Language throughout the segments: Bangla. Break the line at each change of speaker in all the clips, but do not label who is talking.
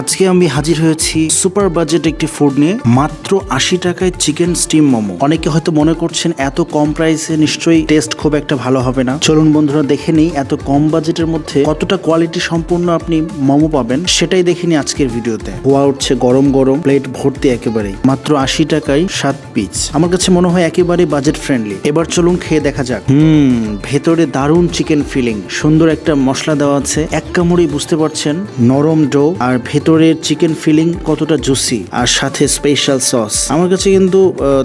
আজকে আমি হাজির হয়েছি সুপার বাজেট একটি ফুড নিয়ে। মাত্র আশি টাকায় চিকেন স্টিম মোমো। অনেকে হয়তো মনে করছেন এত কম প্রাইসে নিশ্চয়ই টেস্ট খুব একটা ভালো হবে না। চলুন বন্ধুরা, দেখে নিই এত কম বাজেটের মধ্যে কতটা কোয়ালিটি সম্পূর্ণ আপনি মোমো পাবেন, সেটাই দেখে নিই আজকের ভিডিওতে। হওয়া উঠছে গরম গরম প্লেট ভর্তি একেবারেই। মাত্র আশি টাকায় সাত পিস আমার কাছে মনে হয় একেবারে বাজেট ফ্রেন্ডলি এবার চলুন খেয়ে দেখা যাক। হুম, ভেতরে দারুণ চিকেন ফিলিং সুন্দর একটা মশলা দেওয়া আছে। এক কামড়েই বুঝতে পারছেন, নরম ডো আর ভেতরের চিকেন ফিলিং কতটা জুসি আর সাথে স্পেশাল সস আমার কাছে কিন্তু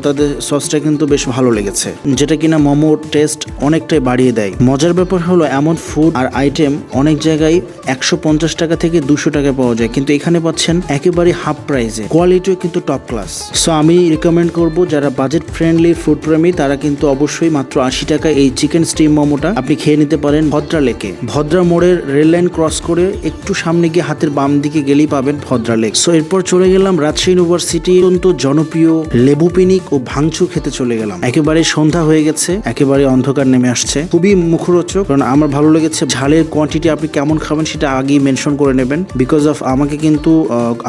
তাদের সসটা কিন্তু বেশ ভালো লেগেছে, যেটা কিনা মোমোর টেস্ট অনেকটাই বাড়িয়ে দেয়। মজার ব্যাপার হলো, এমন ফুড আর আইটেম অনেক জায়গায় একশো পঞ্চাশ টাকা থেকে দুশো টাকায় পাওয়া যায়, কিন্তু এখানে পাচ্ছেন একেবারে হাফ প্রাইসে কোয়ালিটিও কিন্তু টপ ক্লাস সো আমি রিকমেন্ড করব, যারা বাজেট ফ্রেন্ডলি ফুড প্রেমী, তারা কিন্তু অবশ্যই মাত্র আশি টাকা এই চিকেন স্টিম মোমোটা আপনি খেয়ে নিতে পারেন ভদ্রা লেকে ভদ্রা মোড়ের রেল লাইন ক্রস করে একটু সামনে গিয়ে হাতের বাম দিকে গেলেই পাবেন ভদ্রা লেক। সো এরপর চলে গেলাম রাজশাহী ইউনিভার্সিটি অত্যন্ত জনপ্রিয় লেবু পিনিক ও ভাঙচু খেতে চলে গেলাম। একেবারে সন্ধ্যা হয়ে গেছে, একেবারে অন্ধকার নেমে আসছে। খুবই মুখরোচক, কারণ আমার ভালো লেগেছে ঝালের কোয়ান্টিটি আপনি কেমন খাবেন সেটা আগেই মেনশন করে নেবেন। বিকজ অফ আমাকে কিন্তু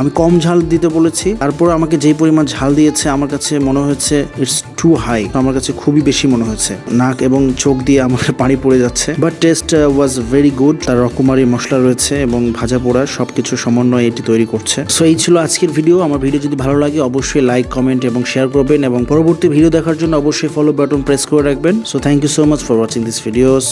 আমি কম ঝাল দিতে বলেছি। তারপর আমাকে যেই পরিমাণ ঝাল দিয়েছে, আমার কাছে মনে হয়েছে ইটস টু হাই আমার কাছে খুবই বেশি মনে হয়েছে। নাক এবং চোখ দিয়ে আমাকে পানি পড়ে যাচ্ছে। But taste was very good তার রকমারি মশলা রয়েছে এবং ভাজা পোড়া সবকিছু সমন্বয়ে এটি তৈরি করছে। সো এই ছিল আজকের ভিডিও আমার ভিডিও যদি ভালো লাগে, অবশ্যই লাইক কমেন্ট এবং শেয়ার করবেন এবং পরবর্তী ভিডিও দেখার জন্য অবশ্যই ফলো বাটন প্রেস করে রাখবেন। So thank you so much for watching this videos